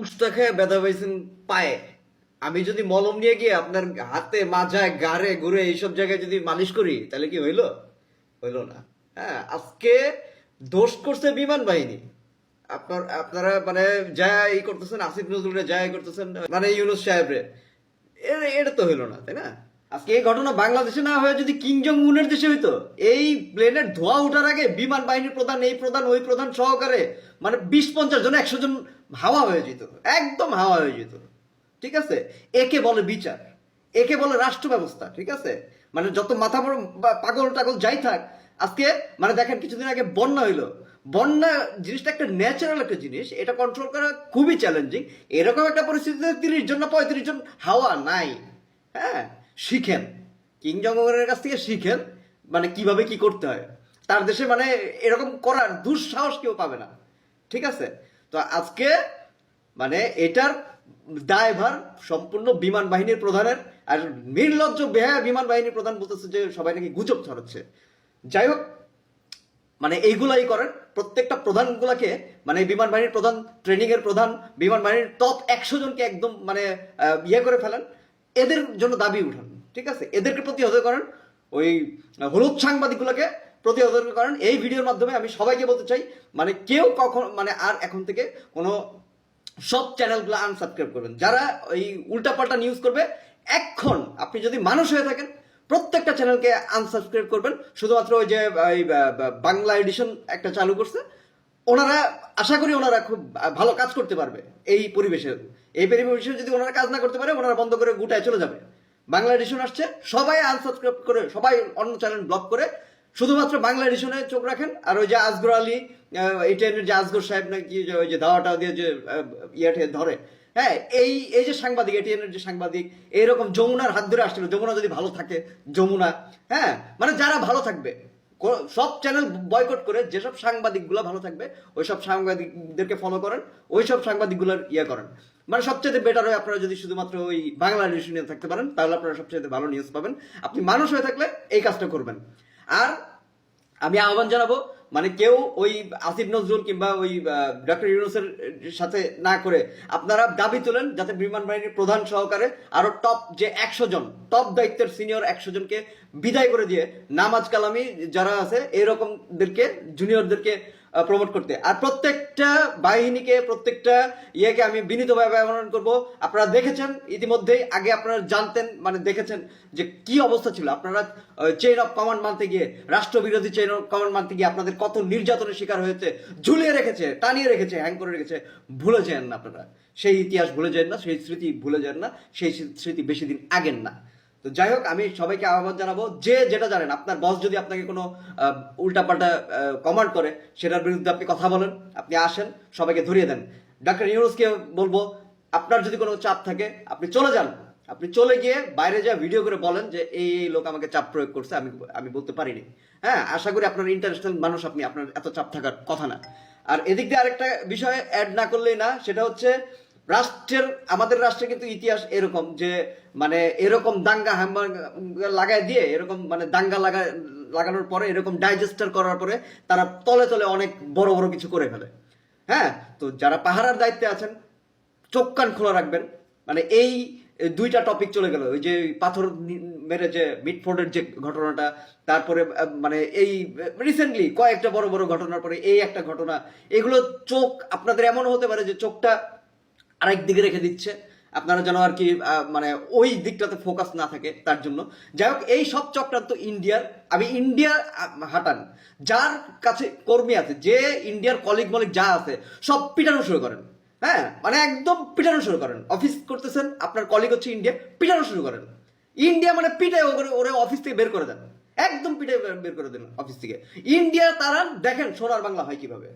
উস্তা খেয়ে ব্যথা পাইছেন পায়ে। আমি যদি মলম নিয়ে গিয়ে আপনার হাতে মাজায় গাড়ে ঘুরে এইসব জায়গায় যদি মালিশ করি, তাহলে কি হইল? হইল না। হ্যাঁ আজকে দোষ করছে বিমান বাহিনী। আপনার, আপনারা মানে যা ই করতেছেন, আসিফ নজরুলে যা ই করতেছেন মানে ইউনুস সাহেবরে এটা তো হইল না, তাই না? আজকে এই ঘটনা বাংলাদেশে না হয়ে যদি কিং জং উনের দেশে হইতো, এই প্লেনের ধোঁয়া ওঠার আগে বিমান বাহিনীর প্রধান, এই প্রধান, ওই প্রধান সহকারে মানে বিশ পঞ্চাশ জন, একশো জন হাওয়া হয়ে যেত, একদম হাওয়া হয়ে যেত। ঠিক আছে? একে বলে বিচার, একে বলে রাষ্ট্র ব্যবস্থা ঠিক আছে? মানে যত মাথা বড় পাগল টাগল যাই থাক, আজকে মানে দেখেন কিছুদিন আগে বন্যা হইল। বন্যা জিনিসটা একটা ন্যাচারাল একটা জিনিস, এটা কন্ট্রোল করা খুবই চ্যালেঞ্জিং এরকম একটা পরিস্থিতিতে তিরিশ জন না পঁয়ত্রিশ জন হাওয়া নাই। হ্যাঁ? শিখেন। কিং জঙ্গলের কাছ থেকে শিখেন মানে কীভাবে কি করতে হয়। তার দেশে মানে এরকম করার দুঃসাহস কেউ পাবে না। ঠিক আছে? তো আজকে মানে এটার দায়ভার সম্পূর্ণ বিমান বাহিনীর প্রধানের, আর নির্লজ্জ বেহায়া বিমান বাহিনীর প্রধান বলতেছে যে সবাই নাকি গুজব ছড়াচ্ছে। যাই হোক মানে এইগুলাই করেন। প্রত্যেকটা প্রধানগুলাকে মানে বিমান বাহিনীর প্রধান ট্রেনিং এর প্রধান, বিমান বাহিনীর টপ একশো জনকে একদম মানে ইয়ে করে ফেলেন। এদের জন্য দাবি উঠান, ঠিক আছে? এদেরকে প্রতিহত করেন। ওই হলুদ সাংবাদিকগুলোকে প্রতিহত করেন এই ভিডিওর মাধ্যমে আমি সবাইকে বলতে চাই মানে কেউ কখন মানে আর এখন থেকে কোনো সব চ্যানেলগুলো আনসাবস্ক্রাইব করবেন। যারা ওই উল্টাপাল্টা নিউজ করবে, এখন আপনি যদি মানুষ হয়ে থাকেন, প্রত্যেকটা চ্যানেলকে আনসাবস্ক্রাইব করবেন। শুধুমাত্র ওই যে বা- বাংলা এডিশন একটা চালু করছে, ওনারা, আশা করি ওনারা খুব ভালো কাজ করতে পারবে এই পরিবেশে। এই পরিবেশে যদি ওনারা কাজ না করতে পারে, ওনারা বন্ধ করে গুটায় চলে যাবে। বাংলা এডিশন আসছে, সবাই আনসাবস্ক্রাইব করে, সবাই অন্য চ্যানেল ব্লক করে শুধুমাত্র বাংলা এডিশনে চোখ রাখেন। আর ওই যে আজগর আলী এটিএনের যে আসগর সাহেব নাকি ওই যে দাওয়াটা দিয়ে যে ইয়েটে ধরে। হ্যাঁ এই এই যে সাংবাদিক এটিএনের যে সাংবাদিক, এইরকম যমুনার হাত ধরে আসছিল। যমুনা যদি ভালো থাকে, যমুনা হ্যাঁ মানে যারা ভালো থাকবে সব চ্যানেল বয়কট করে যেসব সাংবাদিকগুলো ভালো থাকবে ওই সব সাংবাদিকদেরকে ফলো করেন ওই সব সাংবাদিকগুলোর ইয়ে করেন। মানে সবচেয়ে বেটার হয় আপনারা যদি শুধুমাত্র ওই বাংলা নিউজ নিয়ে থাকতে পারেন, তাহলে আপনারা সবচেয়ে ভালো নিউজ পাবেন। আপনি মানুষ হয়ে থাকলে এই কাজটা করবেন। আর আমি আহ্বান জানাব মানে কেউ ওই আসিফ নজরুল কিংবা ওই ডক্টর ইউনুসের সাথে না করে আপনারা দাবি তোলেন যাতে বিমান বাহিনীর প্রধান সহকারে আরও টপ যে একশো জন টপ দায়িত্বের সিনিয়র একশো জনকে বিদায় করে দিয়ে নামাজ কালামি যারা আছে, এরকমদেরকে জুনিয়রদেরকে প্রমোট করতে। আর প্রত্যেকটা বাহিনীকে, প্রত্যেকটা ইয়েকে আমি বিনীতভাবে ব্যবহার করব। আপনারা দেখেছেন, ইতিমধ্যেই আগে আপনারা জানতেন মানে দেখেছেন যে কি অবস্থা ছিল। আপনারা চেইন অফ কমান্ড মানতে গিয়ে, রাষ্ট্রবিরোধী চেইন অফ কমান্ড মানতে গিয়ে আপনাদের কত নির্যাতনের শিকার হয়েছে, ঝুলিয়ে রেখেছে, টানিয়ে রেখেছে হ্যাং করে রেখেছে, ভুলে যান না আপনারা। সেই ইতিহাস ভুলে যান না, সেই স্মৃতি ভুলে যান না, সেই স্মৃতি বেশি দিন আগের না। তো যাই হোক, আমি সবাইকে আহ্বান জানাব, যে যেটা জানেন, আপনার বস যদি আপনাকে কোনো উল্টাপাল্টা কমান্ড করে, সেটার বিরুদ্ধে আপনি কথা বলেন, আপনি আসেন, সবাইকে ধরিয়ে দেন। ডাক্তার ইউনুসকে বলব, আপনার যদি কোনো চাপ থাকে, আপনি চলে যান। আপনি চলে গিয়ে বাইরে যা ভিডিও করে বলেন যে, এই এই লোক আমাকে চাপ প্রয়োগ করছে, আমি আমি বলতে পারিনি। হ্যাঁ আশা করি আপনার ইন্টারন্যাশনাল মানুষ, আপনি, আপনার এত চাপ থাকার কথা না। আর এদিক দিয়ে আরেকটা বিষয় অ্যাড না করলেই না, সেটা হচ্ছে রাষ্ট্রের, আমাদের রাষ্ট্রে কিন্তু ইতিহাস এরকম যে মানে এরকম দাঙ্গা লাগায় দিয়ে, এরকম মানে দাঙ্গা লাগা, লাগানোর পরে, এরকম ডাইজেস্টার করার পরে তারা তলে তলে অনেক বড় বড় কিছু করে ফেলে। হ্যাঁ? তো যারা পাহারার দায়িত্বে আছেন, চোখ কান খোলা রাখবেন। মানে এই দুইটা টপিক চলে গেল। ওই যে পাথর মেরে যে মিটফোর্ডের যে ঘটনাটা, তারপরে মানে এই রিসেন্টলি কয়েকটা বড় বড় ঘটনার পরে এই একটা ঘটনা, এগুলো চোখ আপনাদের এমন হতে পারে যে চোখটা আরেক দিকে রেখে দিচ্ছে। আপনারা যেন আর কি মানে ওই দিকটাতে ফোকাস না থাকে তার জন্য। যাই হোক, এই সব চক্রান্ত ইন্ডিয়ার, আমি ইন্ডিয়া হাঁটান। যার কাছে কর্মী আছে, যে ইন্ডিয়ার কলিগ মলিগ যা আছে, সব পিটানো শুরু করেন। হ্যাঁ মানে একদম পিটানো শুরু করেন। অফিস করতেছেন, আপনার কলিগ হচ্ছে ইন্ডিয়া, পিটানো শুরু করেন। ইন্ডিয়া মানে পিটায় ওরে ওরে অফিস থেকে বের করে দেন। একদম পিটায় বের করে দেন অফিস থেকে। ইন্ডিয়া তারা দেখেন সোনার বাংলা হয় কীভাবে।